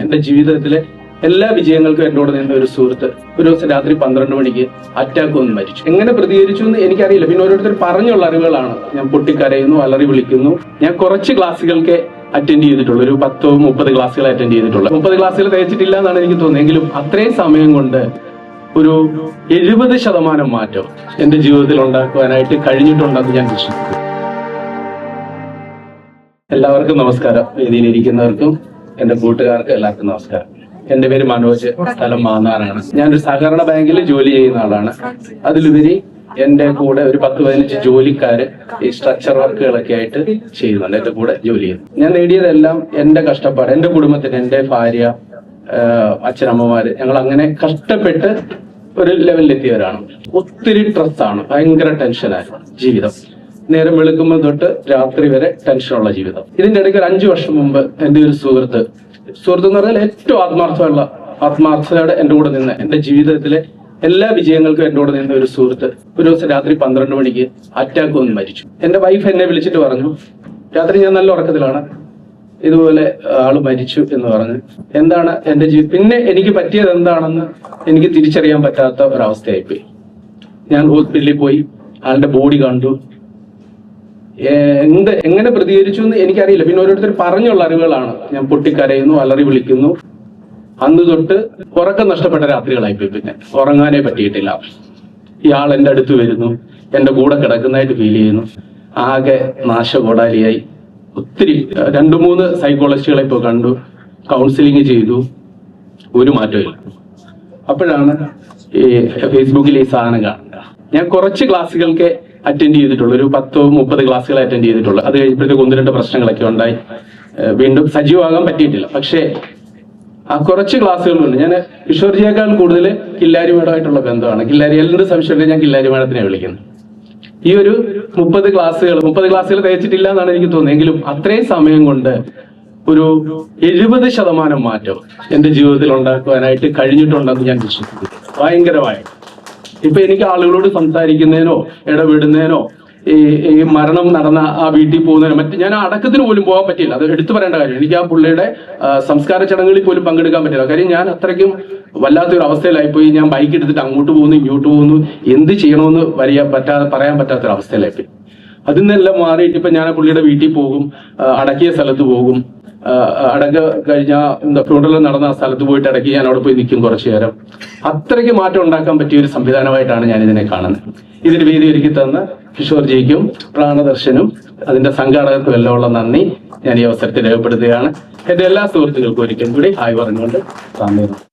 എന്റെ ജീവിതത്തിലെ എല്ലാ വിജയങ്ങൾക്കും എന്നോട് നിന്ന ഒരു സുഹൃത്ത് ഒരു ദിവസം രാത്രി പന്ത്രണ്ട് മണിക്ക് അറ്റാക്ക് വന്ന് മരിച്ചു. എങ്ങനെ പ്രതികരിച്ചു എന്ന് എനിക്കറിയില്ല. പിന്നെ ഓരോരുത്തർ പറഞ്ഞുള്ള അറിവുകളാണ്. ഞാൻ പൊട്ടിക്കരയുന്നു അലറി വിളിക്കുന്നു. ഞാൻ കുറച്ച് ക്ലാസ്സുകൾക്ക് അറ്റൻഡ് ചെയ്തിട്ടുള്ളൂ. ഒരു പത്തോ മുപ്പത് ക്ലാസ്സുകൾ അറ്റൻഡ് ചെയ്തിട്ടുള്ളൂ. മുപ്പത് ക്ലാസ്സുകൾ തയ്ച്ചിട്ടില്ല എന്നാണ് എനിക്ക് തോന്നുന്നത്. എങ്കിലും അത്രയും സമയം കൊണ്ട് ഒരു എഴുപത് ശതമാനം മാറ്റം എന്റെ ജീവിതത്തിൽ ഉണ്ടാക്കുവാനായിട്ട് കഴിഞ്ഞിട്ടുണ്ടെന്ന് ഞാൻ വിശ്വസിക്കുന്നു. എല്ലാവർക്കും നമസ്കാരം. വേദിയിലിരിക്കുന്നവർക്കും എന്റെ കൂട്ടുകാർക്ക് എല്ലാവർക്കും നമസ്കാരം. എന്റെ പേര് മനോജ് സ്ഥലം മാന്നാറാണ്. ഞാനൊരു സഹകരണ ബാങ്കിൽ ജോലി ചെയ്യുന്ന ആളാണ്. അതിലുപരി എന്റെ കൂടെ ഒരു പത്ത് പതിനഞ്ച് ജോലിക്കാര് ഈ സ്ട്രക്ചർ വർക്കുകളൊക്കെ ആയിട്ട് ചെയ്യുന്നുണ്ട് എന്റെ കൂടെ ജോലി ചെയ്യുന്നു. ഞാൻ നേടിയതെല്ലാം എന്റെ കഷ്ടപ്പാട് എന്റെ കുടുംബത്തിന് എന്റെ ഭാര്യ അച്ഛനമ്മമാര് ഞങ്ങൾ അങ്ങനെ കഷ്ടപ്പെട്ട് ഒരു ലെവലിലെത്തിയവരാണ് ഒത്തിരി സ്ട്രെസ്സാണ് ഭയങ്കര ടെൻഷനായിരുന്നു ജീവിതം. നേരം വെളുക്കുമ്പോൾ തൊട്ട് രാത്രി വരെ ടെൻഷനുള്ള ജീവിതം. ഇതിന്റെ ഇടയ്ക്ക് ഒരു അഞ്ചു വർഷം മുമ്പ് എന്റെ ഒരു സുഹൃത്ത് സുഹൃത്ത് എന്ന് പറഞ്ഞാൽ ഏറ്റവും ആത്മാർത്ഥമുള്ള ആത്മാർത്ഥതയോടെ എന്റെ കൂടെ നിന്ന് എന്റെ ജീവിതത്തിലെ എല്ലാ വിജയങ്ങൾക്കും എന്റെ കൂടെ നിന്ന ഒരു സുഹൃത്ത് ഒരു ദിവസം രാത്രി പന്ത്രണ്ട് മണിക്ക് അറ്റാക്ക് വന്ന് മരിച്ചു. എന്റെ വൈഫ് എന്നെ വിളിച്ചിട്ട് പറഞ്ഞു രാത്രി ഞാൻ നല്ല ഉറക്കത്തിലാണ്. ഇതുപോലെ ആൾ മരിച്ചു എന്ന് പറഞ്ഞ്. എന്താണ് എന്റെ ജീവിതം പിന്നെ എനിക്ക് പറ്റിയത് എന്താണെന്ന് എനിക്ക് തിരിച്ചറിയാൻ പറ്റാത്ത ഒരവസ്ഥയായിപ്പോയി. ഞാൻ ഹോസ്പിറ്റലിൽ പോയി ആളുടെ ബോഡി കണ്ടു. എന്ത് എങ്ങനെ പ്രതികരിച്ചു എന്ന് എനിക്കറിയില്ല. പിന്നെ ഓരോരുത്തർ പറഞ്ഞുള്ള അറിവുകളാണ്. ഞാൻ പൊട്ടിക്കരയുന്നു അലറി വിളിക്കുന്നു. അന്ന് തൊട്ട് ഉറക്കം നഷ്ടപ്പെട്ട രാത്രികളായിപ്പോയി പിന്നെ. ഉറങ്ങാനേ പറ്റിയിട്ടില്ല. ഇയാൾ എന്റെ അടുത്ത് വരുന്നു. എന്റെ കൂടെ കിടക്കുന്നതായിട്ട് ഫീൽ ചെയ്യുന്നു. ആകെ നാശകോടാലിയായി. ഒത്തിരി രണ്ടു മൂന്ന് സൈക്കോളജിസ്റ്റുകളെ ഇപ്പോൾ കണ്ടു. കൗൺസിലിംഗ് ചെയ്തു. ഒരു മാറ്റമില്ല അപ്പോഴാണ് ഈ ഫേസ്ബുക്കിൽ ഈ സാധനം കാണുക. ഞാൻ കുറച്ച് ക്ലാസ്സുകൾക്ക് അറ്റൻഡ് ചെയ്തിട്ടുള്ളൂ. ഒരു പത്തോ മുപ്പത് ക്ലാസ്സുകൾ അറ്റൻഡ് ചെയ്തിട്ടുള്ളൂ. അത് കഴിഞ്ഞപ്പോഴത്തേക്ക് ഒന്ന് രണ്ട് പ്രശ്നങ്ങളൊക്കെ ഉണ്ടായി. വീണ്ടും സജീവമാകാൻ പറ്റിയിട്ടില്ല. പക്ഷേ ആ കുറച്ച് ക്ലാസ്സുകളുണ്ട്. ഞാൻ കിഷോർജിയേക്കാൾ കൂടുതൽ കില്ലാരി മേഡമായിട്ടുള്ള ബന്ധമാണ്. കില്ലാരി എല്ലാം സംശയമുണ്ടെങ്കിൽ ഞാൻ കില്ലാരി മേഡത്തിനെ വിളിക്കുന്നത്. ഈ ഒരു മുപ്പത് ക്ലാസ്സുകൾ മുപ്പത് ക്ലാസ്സുകൾ തയ്ച്ചിട്ടില്ല എന്നാണ് എനിക്ക് തോന്നുന്നത്. എങ്കിലും അത്രയും സമയം കൊണ്ട് ഒരു എഴുപത് ശതമാനം മാറ്റം എന്റെ ജീവിതത്തിൽ ഉണ്ടാക്കുവാനായിട്ട് കഴിഞ്ഞിട്ടുണ്ടെന്ന് ഞാൻ വിശ്വസിക്കുന്നു. ഭയങ്കരമായിട്ട്. ഇപ്പൊ എനിക്ക് ആളുകളോട് സംസാരിക്കുന്നതിനോ ഇടപെടുന്നതിനോ ഈ മരണം നടന്ന ആ വീട്ടിൽ പോകുന്നതിനും മറ്റ് ഞാൻ അടക്കത്തിന് പോലും പോകാൻ പറ്റില്ല അത് എടുത്തു പറയേണ്ട കാര്യം. എനിക്ക് ആ പുള്ളിയുടെ സംസ്കാര ചടങ്ങുകളിൽ പോലും പങ്കെടുക്കാൻ പറ്റില്ല കാര്യം ഞാൻ അത്രയ്ക്കും വല്ലാത്തൊരു അവസ്ഥയിലായിപ്പോയി. ഞാൻ ബൈക്ക് എടുത്തിട്ട് അങ്ങോട്ട് പോകുന്നു ഇങ്ങോട്ട് പോകുന്നു. എന്ത് ചെയ്യണമെന്ന് വരിക പറ്റാതെ പറയാൻ പറ്റാത്തൊരു അവസ്ഥയിലായിപ്പോയി അതിൽ നിന്നെല്ലാം മാറിയിട്ട് ഇപ്പൊ ഞാൻ ആ പുള്ളിയുടെ വീട്ടിൽ പോകും അടക്കിയ സ്ഥലത്ത് പോകും. അടക്ക കഴിഞ്ഞ എന്താ നടന്ന ആ സ്ഥലത്ത് പോയിട്ട് അടക്കി ഞാൻ അവിടെ പോയി നിൽക്കും കുറച്ചു നേരം. അത്രയ്ക്ക് മാറ്റം ഉണ്ടാക്കാൻ പറ്റിയ ഒരു സംവിധാനമായിട്ടാണ് ഞാൻ ഇതിനെ കാണുന്നത്. ഇതിന് വേദി ഒരുക്കി തന്ന കിഷോർ ജിക്കും പ്രാണദർശനും അതിന്റെ സംഘാടകർക്കും എല്ലാം ഉള്ള നന്ദി. ഞാൻ ഈ അവസരത്തിൽ രേഖപ്പെടുത്തുകയാണ്. എന്റെ എല്ലാ സുഹൃത്തുക്കൾക്കും ഒരിക്കലും കൂടി ഹായ് പറഞ്ഞുകൊണ്ട് നന്ദി.